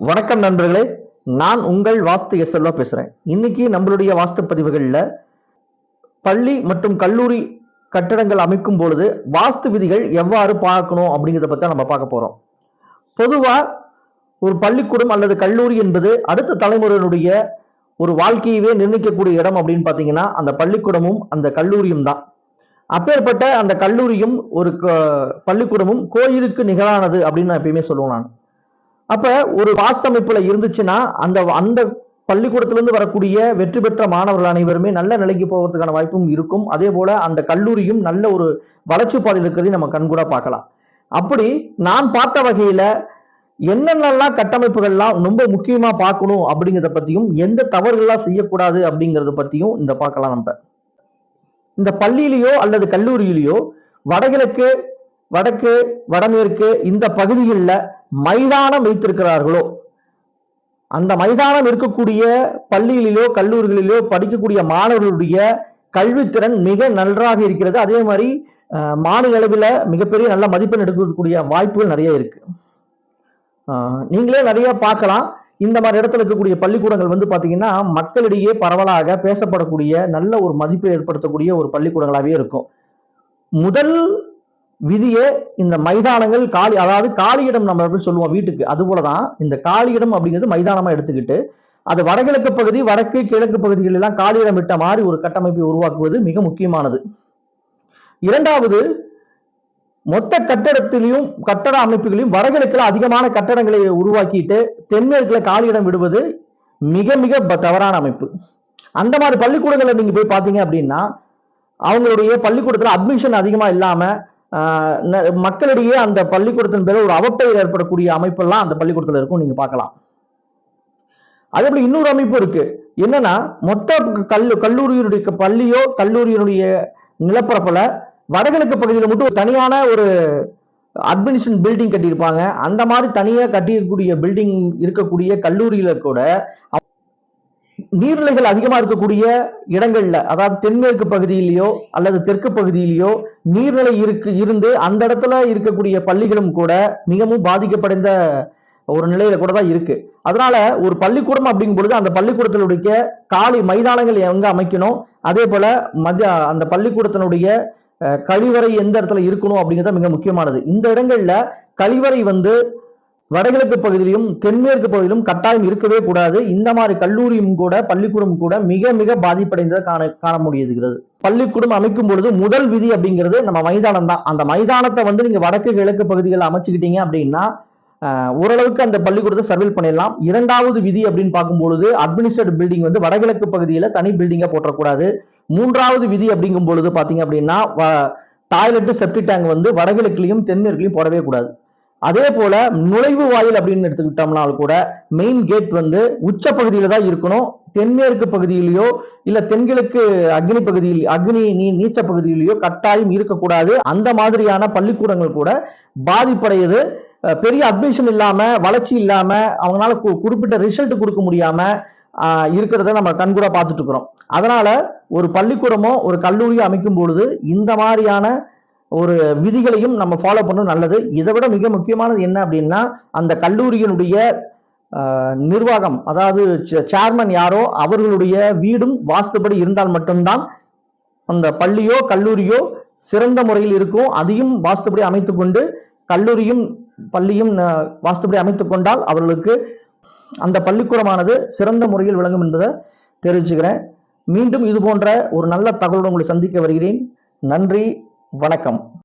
வணக்கம் நண்பர்களே நான் உங்கள் வாஸ்து எஸ்எல்வா பேசுகிறேன் இன்னைக்கு நம்மளுடைய வாஸ்து பதிவுகளில் பள்ளி மற்றும் கல்லூரி கட்டடங்கள் அமைக்கும் பொழுது வாஸ்து விதிகள் எவ்வாறு பார்க்கணும் அப்படிங்கிறத பற்றி நம்ம பார்க்க போகிறோம் பொதுவாக ஒரு பள்ளிக்கூடம் அல்லது கல்லூரி என்பது அடுத்த தலைமுறையினுடைய ஒரு வாழ்க்கையவே நிர்ணயிக்கக்கூடிய இடம் அப்படின்னு பார்த்தீங்கன்னா அந்த பள்ளிக்கூடமும் அந்த கல்லூரியும் தான். அப்பேற்பட்ட அந்த கல்லூரியும் ஒரு க- பள்ளிக்கூடமும் கோயிலுக்கு நிகரானது அப்படின்னு நான் எப்பயுமே சொல்லுவேன் நான். அப்ப ஒரு வாஸ்தமைப்புல இருந்துச்சுன்னா அந்த அந்த பள்ளிக்கூடத்திலிருந்து வரக்கூடிய வெற்றி பெற்ற மாணவர்கள் அனைவருமே நல்ல நிலைக்கு போவதற்கான வாய்ப்பும் இருக்கும். அதே போல அந்த கல்லூரியும் நல்ல ஒரு வளர்ச்சி பாதையில் இருக்கிறதையும் நம்ம கண்கூட பார்க்கலாம். அப்படி நான் பார்த்த வகையில என்னென்னலாம் கட்டமைப்புகள்லாம் ரொம்ப முக்கியமா பார்க்கணும் அப்படிங்கிறத பத்தியும் எந்த தவறுகள்லாம் செய்யக்கூடாது அப்படிங்கறத பத்தியும் இந்த பார்க்கலாம் நம்ம. இந்த பள்ளியிலேயோ அல்லது கல்லூரியிலேயோ வடகிழக்கு வடக்கு வடமேற்கு இந்த பகுதிகளில் மைதானம் வைத்திருக்கிறார்களோ? அந்த மைதானம் இருக்கக்கூடிய பள்ளிகளிலோ கல்லூரிகளிலோ படிக்கக்கூடிய மாணவர்களுடைய கல்வித்திறன் மிக நன்றாக இருக்கிறது. அதே மாதிரி மாநில அளவில் மிகப்பெரிய நல்ல மதிப்பெண் எடுக்கக்கூடிய வாய்ப்புகள் நிறைய இருக்கு. நீங்களே நிறைய பார்க்கலாம். இந்த மாதிரி இடத்துல இருக்கக்கூடிய பள்ளிக்கூடங்கள் வந்து பார்த்தீங்கன்னா மக்களிடையே பரவலாக பேசப்படக்கூடிய நல்ல ஒரு மதிப்பை ஏற்படுத்தக்கூடிய ஒரு பள்ளிக்கூடங்களாகவே இருக்கும். முதல் விதியே இந்த மைதானங்கள் காலி அதாவது காலியிடம் நம்ம எப்படி சொல்லுவோம் வீட்டுக்கு. அது போலதான் இந்த காலியிடம் அப்படிங்கிறது மைதானமா எடுத்துக்கிட்டு அது வடகிழக்கு பகுதி வடக்கு கிழக்கு பகுதிகள் எல்லாம் காலியிடம் விட்ட மாதிரி ஒரு கட்டமைப்பை உருவாக்குவது மிக முக்கியமானது. இரண்டாவது மொத்த கட்டடத்திலையும் கட்டட அமைப்புகளையும் வடகிழக்கில் அதிகமான கட்டடங்களை உருவாக்கிட்டு தென்மேற்குல காலியிடம் விடுவது மிக மிக தவறான அமைப்பு. அந்த மாதிரி பள்ளிக்கூடங்களில் நீங்க போய் பாத்தீங்க அப்படின்னா அவங்களுடைய பள்ளிக்கூடத்துல அட்மிஷன் அதிகமா இல்லாம மக்களிடையே அந்த பள்ளிக்கூடத்தின் பேர ஒரு அவப்பெயர் ஏற்படக்கூடிய அமைப்பெல்லாம் அந்த பள்ளிக்கூடத்தில் இருக்கும் நீங்க பார்க்கலாம். அதே போல இன்னொரு அமைப்பு இருக்கு. என்னன்னா மொத்த கல்லு கல்லூரியினுடைய பள்ளியோ கல்லூரியினுடைய நிலப்பரப்புல வடகிழக்கு பகுதியில் மட்டும் ஒரு தனியான ஒரு அட்மினிஸ்ட்ரேஷன் பில்டிங் கட்டியிருப்பாங்க. அந்த மாதிரி தனியா கட்டியிருக்கக்கூடிய பில்டிங் இருக்கக்கூடிய கல்லூரியில கூட நீர்நிலைகள் அதிகமா இருக்கக்கூடிய இடங்கள்ல அதாவது தென்மேற்கு பகுதியிலேயோ அல்லது தெற்கு பகுதியிலேயோ நீர்நிலை இருக்கு இருந்து அந்த இடத்துல இருக்கக்கூடிய பள்ளிகளும் கூட மிகவும் பாதிக்கப்படைந்த ஒரு நிலையில கூட தான் இருக்கு. அதனால ஒரு பள்ளிக்கூடம் அப்படிங்கும் பொழுது அந்த பள்ளிக்கூடத்தினுடைய காலி மைதானங்கள் எங்க அமைக்கணும்? அதே போல மத்திய அந்த பள்ளிக்கூடத்தினுடைய கழிவறை எந்த இடத்துல இருக்கணும் அப்படிங்கிறது மிக முக்கியமானது. இந்த இடங்கள்ல கழிவறை வந்து வடகிழக்கு பகுதியிலும் தென்மேற்கு பகுதியிலும் கட்டாயம் இருக்கவே கூடாது. இந்த மாதிரி கல்லூரியும் கூட பள்ளிக்கூடம் கூட மிக மிக பாதிப்படைந்ததை காண காண முடியுதுகிறது. பள்ளிக்கூடம் அமைக்கும் பொழுது முதல் விதி அப்படிங்கிறது நம்ம மைதானம் தான். அந்த மைதானத்தை வந்து நீங்க வடக்கு கிழக்கு பகுதிகளில் அமைச்சுக்கிட்டீங்க அப்படின்னா ஓரளவுக்கு அந்த பள்ளிக்கூடத்தை சர்வில் பண்ணிடலாம். இரண்டாவது விதி அப்படின்னு பார்க்கும்பொழுது அட்மினிஸ்ட்ரேட் பில்டிங் வந்து வடகிழக்கு பகுதியில தனி பில்டிங்கா போட்டக்கூடாது மூன்றாவது விதி அப்படிங்கும் பொழுது பாத்தீங்க அப்படின்னா டாய்லெட் செப்டி டேங்க் வந்து வடகிழக்குலையும் தென்மேற்குலையும் போடவே கூடாது. அதே போல நுழைவு வாயில் அப்படின்னு எடுத்துக்கிட்டோம்னாலும் கூட மெயின் கேட் வந்து உச்ச பகுதியில தான் இருக்கணும். தென்மேற்கு பகுதியிலேயோ இல்ல தென்கிழக்கு அக்னி பகுதியில் அக்னி நீ நீச்ச பகுதியிலேயோ கட்டாயம் இருக்கக்கூடாது. அந்த மாதிரியான பள்ளிக்கூடங்கள் கூட பாதிப்படையுது. பெரிய அட்மிஷன் இல்லாம வளர்ச்சி இல்லாம அவங்களால கு- குறிப்பிட்ட ரிசல்ட் கொடுக்க முடியாம இருக்கிறத நம்ம கண்கூட பார்த்துட்டு இருக்கிறோம். அதனால ஒரு பள்ளிக்கூடமோ ஒரு கல்லூரியோ அமைக்கும் பொழுது இந்த மாதிரியான ஒரு விதிகளையும் நம்ம ஃபாலோ பண்ணணும் நல்லது. இதை விட மிக முக்கியமானது என்ன அப்படின்னா அந்த கல்லூரியினுடைய நிர்வாகம் அதாவது சேர்மன் யாரோ அவர்களுடைய வீடும் வாஸ்துபடி இருந்தால் மட்டும்தான் அந்த பள்ளியோ கல்லூரியோ சிறந்த முறையில் இருக்கும். அதையும் வாஸ்துபடி அமைத்து கொண்டு கல்லூரியும் பள்ளியும் வாஸ்துபடி அமைத்து கொண்டால் அவர்களுக்கு அந்த பள்ளிக்கூடமானது சிறந்த முறையில் விளங்கும் என்பதை தெரிவிச்சுக்கிறேன். மீண்டும் இது போன்ற ஒரு நல்ல தகவலுடன் உங்களை சந்திக்க வருகிறேன். நன்றி. வணக்கம்.